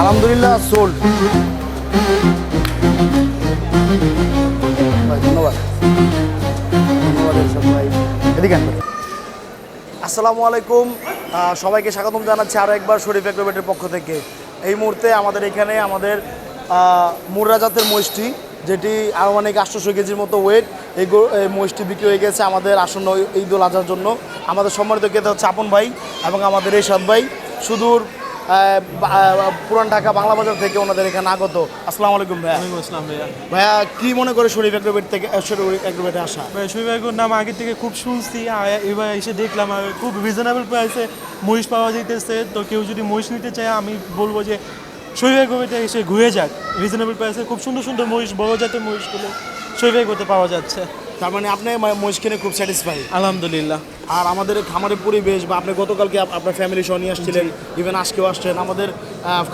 আলহামদুলিল্লাহ সোল্ড ধন্যবাদ। ধন্যবাদ আসসালামু আলাইকুম। সবাইকে স্বাগতম জানাচ্ছি আরও একবার শরীফ এগ্রোবেটের পক্ষ থেকে। এই মুহূর্তে আমাদের এখানে আমাদের মুর্রা জাতের মহিষটি, যেটি আরও অনেক আটশোশো কেজির মতো ওয়েট এই মহিষটি বিক্রি হয়ে গেছে আমাদের আসন্ন ঈদ উল আজহার জন্য। আমাদের সম্মানিত ক্রেতা হচ্ছে আপন ভাই এবং আমাদের এই এরশাদ ভাই। সুদূর পুরান ঢাকা বাংলা বাজার থেকে ওনাদের এখানে আগত। আসসালামু আলাইকুম ভাইয়া। আসসালাম ভাইয়া। ভাইয়া কি মনে করে শরীফ এগ্রোবেট থেকে শরীফ এগ্রোবেটে আসা? ভাই শৈবাগুর নাম আগে থেকে খুব শুনছি এবার এসে দেখলাম খুব রিজনেবল প্রাইসে মহিষ পাওয়া যাইতেছে। তো কেউ যদি মহিষ নিতে চায় আমি বলব যে শরীফ শৈবাগুড়িতে এসে ঘুরে যাক। রিজনেবল প্রাইসে খুব সুন্দর সুন্দর মহিষ বড় জাতের মহিষগুলো শরীফ শৈবাগুড়িতে পাওয়া যাচ্ছে। তার মানে আপনি মহিষ কিনে খুব স্যাটিসফাই আলহামদুলিল্লাহ। আর আমাদের খামারের পরিবেশ বা আপনি গতকালকে আপ- আপনার ফ্যামিলি সহ নিয়ে আসছিলেন ইভেন আজকেও আসছেন আমাদের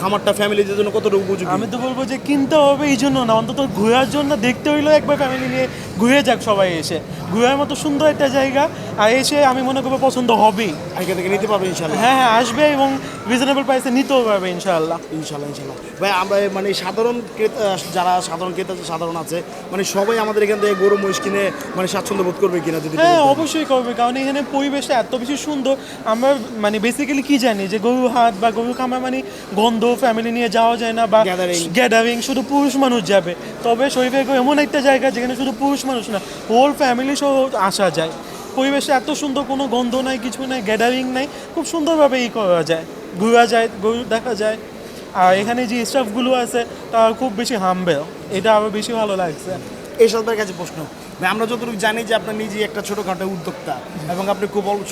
খামারটা ফ্যামিলিদের জন্য কতটা উপযোগী? আমি তো বলব যে কিনতে হবে এই জন্য না অন্তত ঘোরার জন্য দেখতে হইলেও একবার ফ্যামিলি নিয়ে ঘুরে যাক সবাই এসে। ঘোরার মতো সুন্দর একটা জায়গা আর এসে আমি মনে করব পছন্দ হবেই। এখান থেকে নিতে পারবেন ইনশাল্লাহ হ্যাঁ হ্যাঁ আসবে এবং রিজনেবল প্রাইসে নিতেও পারবে ইনশাআল্লাহ। ইনশাল্লাহ ইনশাল্লাহ ভাই আমরা মানে সাধারণ ক্রেতা যারা সাধারণ ক্রেতা সাধারণ আছে মানে সবাই আমাদের এখান থেকে গরু মহিষ কিনে মানে স্বাচ্ছন্দ্য বোধ করবে কিনা যদি হ্যাঁ অবশ্যই করবে কারণ এখানে পরিবেশটা এত বেশি সুন্দর আমরা মানে বেসিক্যালি কি জানি যে গরু হাট বা গরু খামার মানে গন্ধ ফ্যামিলি নিয়ে যাওয়া যায় না বা. গ্যাদারিং শুধু পুরুষ মানুষ যাবে। তবে শরীফে এমন একটা জায়গা যেখানে শুধু পুরুষ মানুষ না হোল ফ্যামিলি সহ আসা যায়। পরিবেশে এত সুন্দর কোনো গন্ধ নাই কিছু নাই গ্যাদারিং নাই খুব সুন্দরভাবে ই করা যায়। ঘোরা যায় গরু দেখা যায়। আর এখানে যে স্টাফগুলো আছে তারা খুব বেশি হামবেল এটা আরও বেশি ভালো লাগছে। এই সবার কাছে প্রশ্ন। আমরা যতটুকু জানি যে আপনার নিজে একটা ছোটোখাটো উদ্যোক্তা এবং আপনি খুব অল্প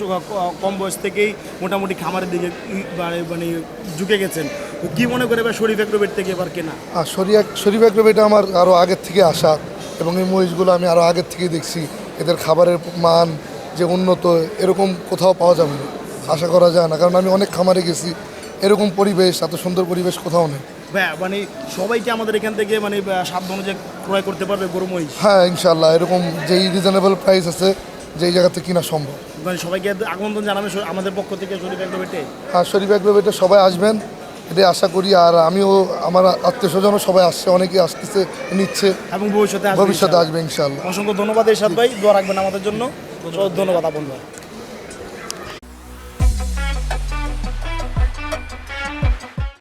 কম বয়স থেকেই মোটামুটি খামারের দিকে মানে মানে ঝুঁকে গেছেন। কি মনে করে এবার শরীফ এগ্রোবেট থেকে এবার কেনা? আর শরিয়া শরীফ এগ্রোভেটা আমার আরও আগের থেকে আসা এবং এই মহিষগুলো আমি আরও আগের থেকেই দেখছি। এদের খাবারের মান যে উন্নত, এরকম কোথাও পাওয়া যাবে না। আশা করা যায় না, কারণ আমি অনেক খামারে গেছি। এরকম পরিবেশ এত সুন্দর পরিবেশ কোথাও নেই। ভাই মানে সবাইকে আমাদের এখান থেকে মানে সাধ্য অনুযায়ী ক্রয় করতে পারবে গরু মহিষ? হ্যাঁ ইনশাল্লাহ এরকম যেই রিজনেবল প্রাইস আছে যেই জায়গাতে কিনা সম্ভব। মানে সবাইকে আমন্ত্রণ জানাবে আমাদের পক্ষ থেকে শরীফ এগ্রোবেটে আর শরীফ এগ্রোভেটে সবাই আসবেন এটাই আশা করি আর আমিও আমার আত্মীয় স্বজনও সবাই আসছে অনেকেই আসতেছে নিচ্ছে। এবং ভবিষ্যতে আসবে ভবিষ্যতে আসবে ইনশাল্লাহ অসংখ্য ধন্যবাদ এরশাদ ভাই দোয়া রাখবেন আমাদের জন্য। ধন্যবাদ আপন ভাই।